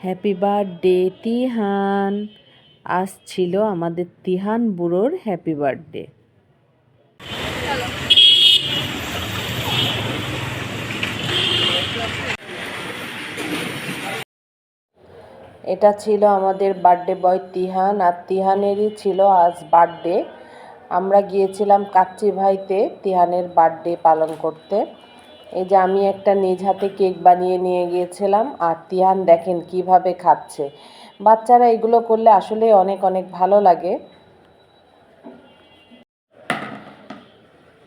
Happy birthday Tihan আজ ছিল আমাদের তিহান বুড়োর হ্যাপি বার্থডে এটা ছিল আমাদের বার্থডে বয় তিহান, আর তিহানেরই ছিল আজ বার্থডে আমরা গিয়েছিলাম কাচ্চি ভাইতে তিহানের বার্থডে পালন করতে। এই যে আমি একটা নিজ হাতে কেক বানিয়ে নিয়ে গিয়েছিলাম, আর তিহান দেখেন কীভাবে খাচ্ছে। বাচ্চারা এগুলো করলে আসলে অনেক অনেক ভালো লাগে।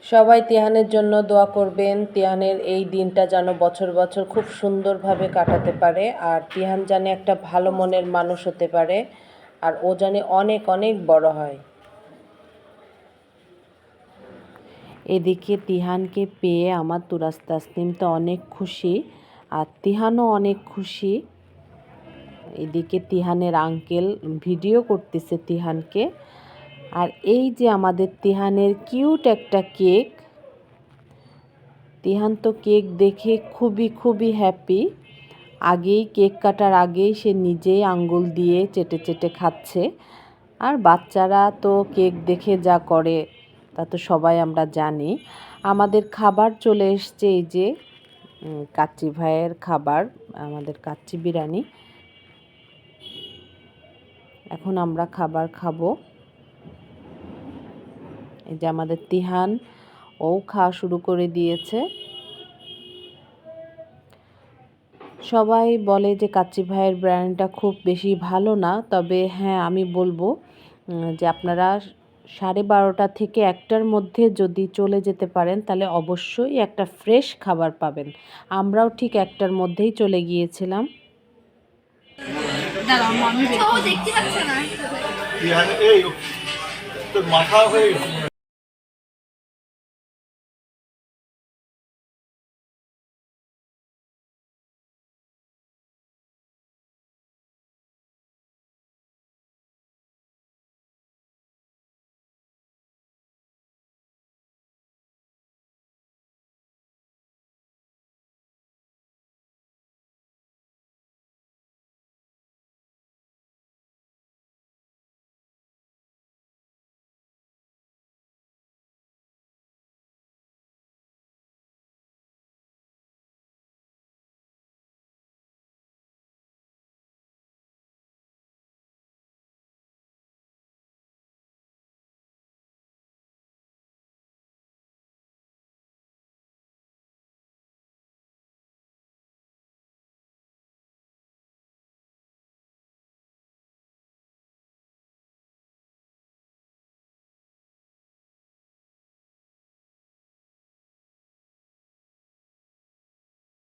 সবাই তিহানের জন্য দোয়া করবেন, তিহানের এই দিনটা যেন বছর বছর খুব সুন্দরভাবে কাটাতে পারে, আর তিহান জানে একটা ভালো মনের মানুষ হতে পারে, আর ও জানে অনেক অনেক বড় হয়। এদিকে তিহানকে পেয়ে আমার তুরাস তাসনিম তো অনেক খুশি, আর তিহানও অনেক খুশি। এদিকে তিহানের আঙ্কেল ভিডিও করতেছে তিহানকে। আর এই যে আমাদের তিহানের কিউট একটা কেক তিহান তো কেক দেখে খুবই খুবই হ্যাপি আগেই কেক কাটার আগেই সে নিজেই আঙ্গুল দিয়ে চেটে চেটে খাচ্ছে। আর বাচ্চারা তো কেক দেখে যা করে। তা তো সবাই আমরা জানি। আমাদের খাবার চলে এসছে এই যে কাচ্চি ভাইয়ের খাবার, আমাদের কাচ্চি বিরিয়ানি। এখন আমরা খাবার খাব। এই যে আমাদের তিহান ও খাওয়া শুরু করে দিয়েছে। সবাই বলে যে কাচ্চি ভাইয়ের ব্র্যান্ডটা খুব বেশি ভালো না, তবে হ্যাঁ আমি বলব যে আপনারা সাড়ে বারোটা থেকে একটার মধ্যে যদি চলে যেতে পারেন তাহলে অবশ্যই একটা ফ্রেশ খাবার পাবেন। আমরাও ঠিক একটার মধ্যেই চলে গিয়েছিলাম। ও দেখতে না?